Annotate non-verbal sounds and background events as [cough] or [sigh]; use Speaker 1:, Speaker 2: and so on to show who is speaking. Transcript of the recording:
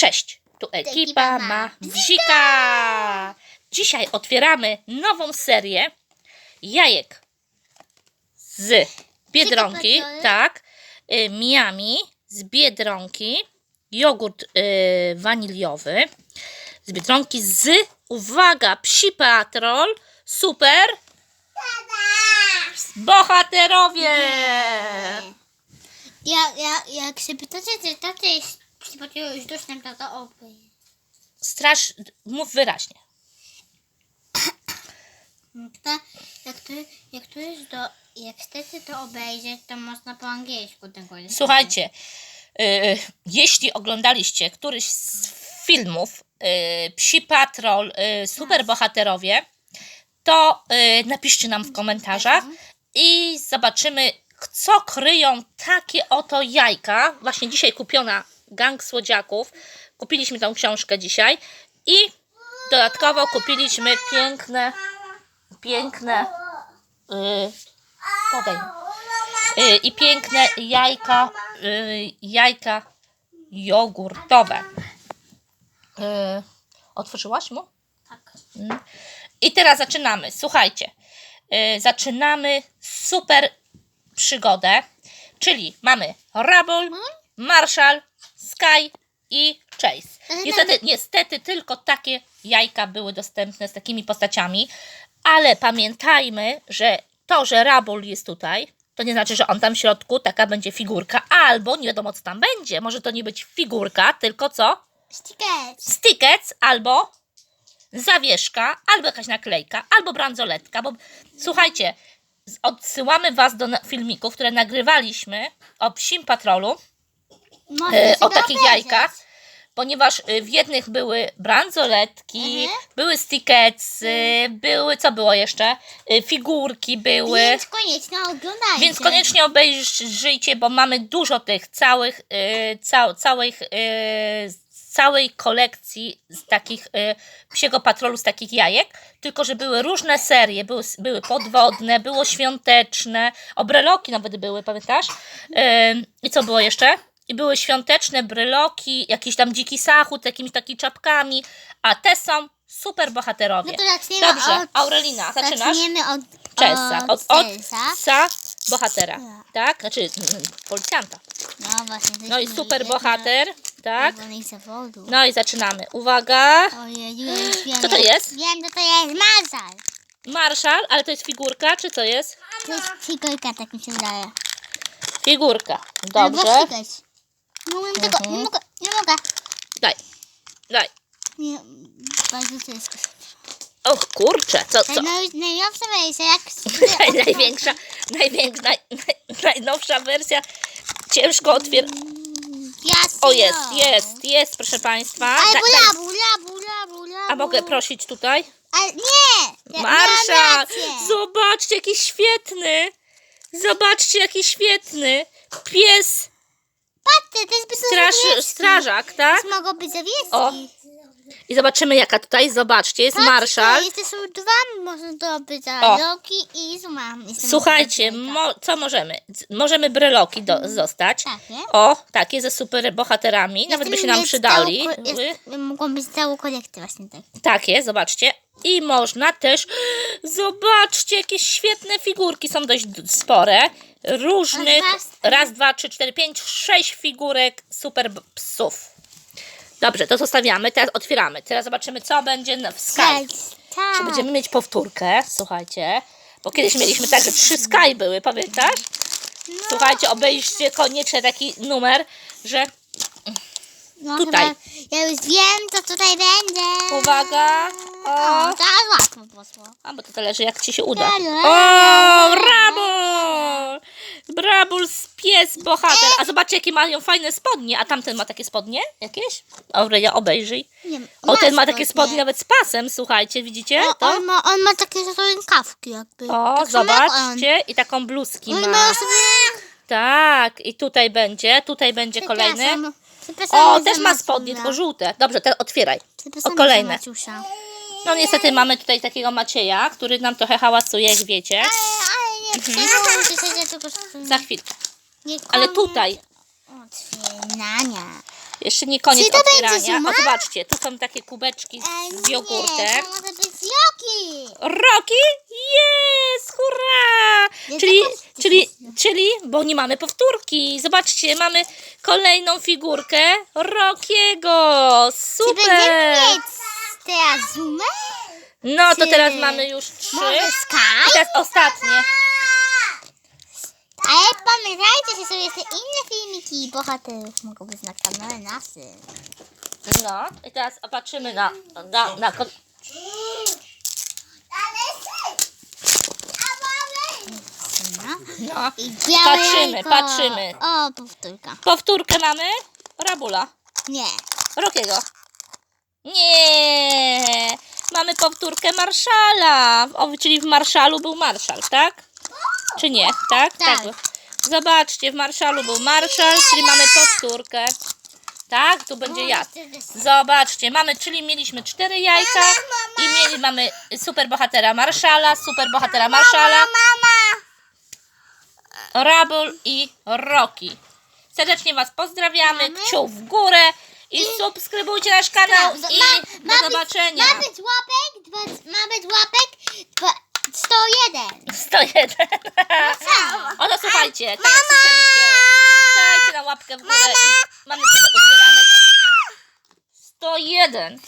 Speaker 1: Cześć, tu ekipa ma bzika. Dzisiaj otwieramy nową serię jajek z Biedronki, tak, y, Miami z Biedronki, jogurt y, waniliowy z Biedronki z, uwaga, Psi Patrol, super, bohaterowie!
Speaker 2: Ja, ja, jak się pytacie, czy tato jest przypadkiem już dusznym, to obej.
Speaker 1: Straż, mów wyraźnie.
Speaker 2: To, jak, to, jak to jest do... Jak chcecie to obejrzeć, to można po angielsku tego jest.
Speaker 1: Słuchajcie, y, jeśli oglądaliście któryś z filmów y, Psi Patrol, y, Superbohaterowie, to y, napiszcie nam w komentarzach i zobaczymy, co kryją takie oto jajka. Właśnie dzisiaj kupiona Gang Słodziaków. Kupiliśmy tą książkę dzisiaj i dodatkowo kupiliśmy piękne, piękne, y, podaj mi. Y, i piękne jajka, y, jajka jogurtowe. Y, Otworzyłaś mu?
Speaker 2: Tak.
Speaker 1: I teraz zaczynamy. Słuchajcie, y, zaczynamy super przygodę, czyli mamy Rabul, Marshall, Sky i Chase. Niestety, niestety tylko takie jajka były dostępne z takimi postaciami, ale pamiętajmy, że to, że Rabul jest tutaj, to nie znaczy, że on tam w środku taka będzie figurka, albo nie wiadomo co tam będzie. Może to nie być figurka, tylko co?
Speaker 2: Stickers.
Speaker 1: Stickets albo zawieszka, albo jakaś naklejka, albo bransoletka, bo słuchajcie, odsyłamy Was do filmików, które nagrywaliśmy o psim patrolu,
Speaker 2: Można
Speaker 1: e, o takich
Speaker 2: obejrzeć.
Speaker 1: jajkach, ponieważ y, w jednych były bransoletki,
Speaker 2: Mhm.
Speaker 1: były sticketsy, były, co było jeszcze? Y, Figurki były.
Speaker 2: Więc koniecznie oglądajcie.
Speaker 1: Więc koniecznie obejrzyjcie, bo mamy dużo tych całych, y, cał, całych, y, z całej kolekcji z takich y, psiego patrolu, z takich jajek, tylko że były różne serie, były, były podwodne, było świąteczne, obreloki nawet były, pamiętasz? Y, I co było jeszcze? I były świąteczne bryloki, jakiś tam dziki sachód z jakimiś takimi czapkami, a te są super bohaterowie.
Speaker 2: No to zaczniemy
Speaker 1: Dobrze,
Speaker 2: od...
Speaker 1: Aurelina, zaczynasz?
Speaker 2: Zaczniemy od...
Speaker 1: Chesa, od, od bohatera,
Speaker 2: Tak.
Speaker 1: tak? Znaczy mm, policjanta.
Speaker 2: No właśnie.
Speaker 1: No i super bohater, tak? No i zaczynamy. Uwaga,
Speaker 2: Ojej, już wiem.
Speaker 1: Co to jest?
Speaker 2: Wiem, co to jest Mazal.
Speaker 1: Marszal, ale to jest figurka, czy co jest?
Speaker 2: To jest figurka, tak mi się wydaje.
Speaker 1: Figurka.
Speaker 2: Albo
Speaker 1: Dobrze.
Speaker 2: stickers. Nie umiem tego, nie mogę, nie mogę.
Speaker 1: Daj, daj.
Speaker 2: Nie, bardzo ciężko.
Speaker 1: Och kurczę, co, co?
Speaker 2: Naj, najnowsza wersja, jak... [laughs]
Speaker 1: Naj, największa, największa, naj, naj, najnowsza wersja. Ciężko otwier...
Speaker 2: Jasno.
Speaker 1: O jest, jest, jest, proszę Państwa.
Speaker 2: Albo
Speaker 1: Da-
Speaker 2: labu, labu, labu, labu.
Speaker 1: A mogę prosić tutaj?
Speaker 2: Ale nie!
Speaker 1: Marszal! Zobaczcie, jaki świetny! Zobaczcie, jaki świetny! Pies,
Speaker 2: Patrzcie, to jest
Speaker 1: straż, strażak, tak?
Speaker 2: To mogą być zawieszki.
Speaker 1: O, I zobaczymy, jaka tutaj, zobaczcie, jest marszal.
Speaker 2: Jeszcze są dwa, można to być Loki i Zuma. Jeszcze
Speaker 1: Słuchajcie, mo, co możemy? Z- Możemy bryloki do, zostać.
Speaker 2: Takie.
Speaker 1: O, takie ze super bohaterami, nawet by się nam przydali.
Speaker 2: Jest, mogą być całą kolekcję właśnie tak.
Speaker 1: Takie, zobaczcie. I można też, zobaczcie, jakie świetne figurki, są dość d- spore. Różnych,
Speaker 2: Raz,
Speaker 1: dwa, trzy, cztery, pięć, sześć figurek super psów. Dobrze, to zostawiamy, teraz otwieramy. Teraz zobaczymy, co będzie na- w Sky.
Speaker 2: Tak.
Speaker 1: Czy będziemy mieć powtórkę, słuchajcie. Bo kiedyś mieliśmy tak, że trzy Sky były, pamiętasz? Słuchajcie, obejrzcie koniecznie taki numer, że
Speaker 2: No,
Speaker 1: tutaj.
Speaker 2: Chyba, ja już wiem, co tutaj będzie.
Speaker 1: uwaga, o,
Speaker 2: O, teraz łatwo poszło.
Speaker 1: a bo to zależy jak ci się uda. O, Rabul! Brabul z pies bohater. A zobaczcie, jakie mają fajne spodnie. A tamten ma takie spodnie jakieś? Aurelia, obejrzyj.
Speaker 2: Nie,
Speaker 1: O, ten ma takie
Speaker 2: spodnie.
Speaker 1: nawet z pasem, słuchajcie, widzicie
Speaker 2: O,
Speaker 1: to?
Speaker 2: on, ma, on ma takie rękawki jakby.
Speaker 1: O,
Speaker 2: Tak samo jak
Speaker 1: zobaczcie. I taką bluzki ma.
Speaker 2: mają sobie...
Speaker 1: Tak, i tutaj będzie, tutaj będzie kolejny.
Speaker 2: Przepraszam, przepraszam
Speaker 1: O, też ma spodnie, tylko żółte. Dobrze, teraz otwieraj.
Speaker 2: Przepraszam
Speaker 1: O, kolejne.
Speaker 2: Maciusia.
Speaker 1: No niestety mamy tutaj takiego Macieja, który nam trochę hałasuje, jak wiecie.
Speaker 2: Ale, ale nie się, że tylko
Speaker 1: Za chwilkę.
Speaker 2: nie
Speaker 1: Ale tutaj,
Speaker 2: Otwierania.
Speaker 1: Jeszcze nie koniec
Speaker 2: Czy to
Speaker 1: otwierania. O, zobaczcie, tu są takie kubeczki z jogurtem.
Speaker 2: Nie, to może być Joki.
Speaker 1: Roki? Jest! Hurra!
Speaker 2: Nie
Speaker 1: Czyli, czyli, czyli, bo nie mamy powtórki. Zobaczcie, mamy kolejną figurkę Rokiego.
Speaker 2: Czy będziemy
Speaker 1: Super!
Speaker 2: mieć teraz Zumę?
Speaker 1: No to
Speaker 2: czy-
Speaker 1: teraz mamy już trzy.
Speaker 2: Może
Speaker 1: I teraz ostatnie.
Speaker 2: Ale pamiętajcie, że są jeszcze inne filmiki i bohaterów mogą być na kanale naszym.
Speaker 1: No i teraz patrzymy na, na, na ko- no.
Speaker 2: I białe
Speaker 1: Patrzymy,
Speaker 2: jajko.
Speaker 1: patrzymy.
Speaker 2: O, powtórka.
Speaker 1: Powtórkę mamy. Rabula.
Speaker 2: Nie.
Speaker 1: Rokiego. Nie. Mamy powtórkę Marszala. O, czyli w Marszalu był Marszal, tak? Czy nie? Tak?
Speaker 2: Tak.
Speaker 1: Zobaczcie, w Marszalu był Marszal, czyli mamy powtórkę. Tak? Tu będzie jad. Zobaczcie, mamy, czyli mieliśmy cztery jajka i mieli, mamy super bohatera Marszala, super bohatera Marszala,
Speaker 2: Mama!
Speaker 1: Rabul i Roki. Serdecznie Was pozdrawiamy, kciuk w górę i subskrybujcie nasz kanał
Speaker 2: Ma-
Speaker 1: i
Speaker 2: ma
Speaker 1: do
Speaker 2: być-
Speaker 1: zobaczenia.
Speaker 2: Ma być łapek, dwa, ma być łapek dwa, 101.
Speaker 1: 101.
Speaker 2: Co?
Speaker 1: Oto słuchajcie, tak jak słyszeliście, dajcie na łapkę w górę i mamy tutaj uzbieranych 101.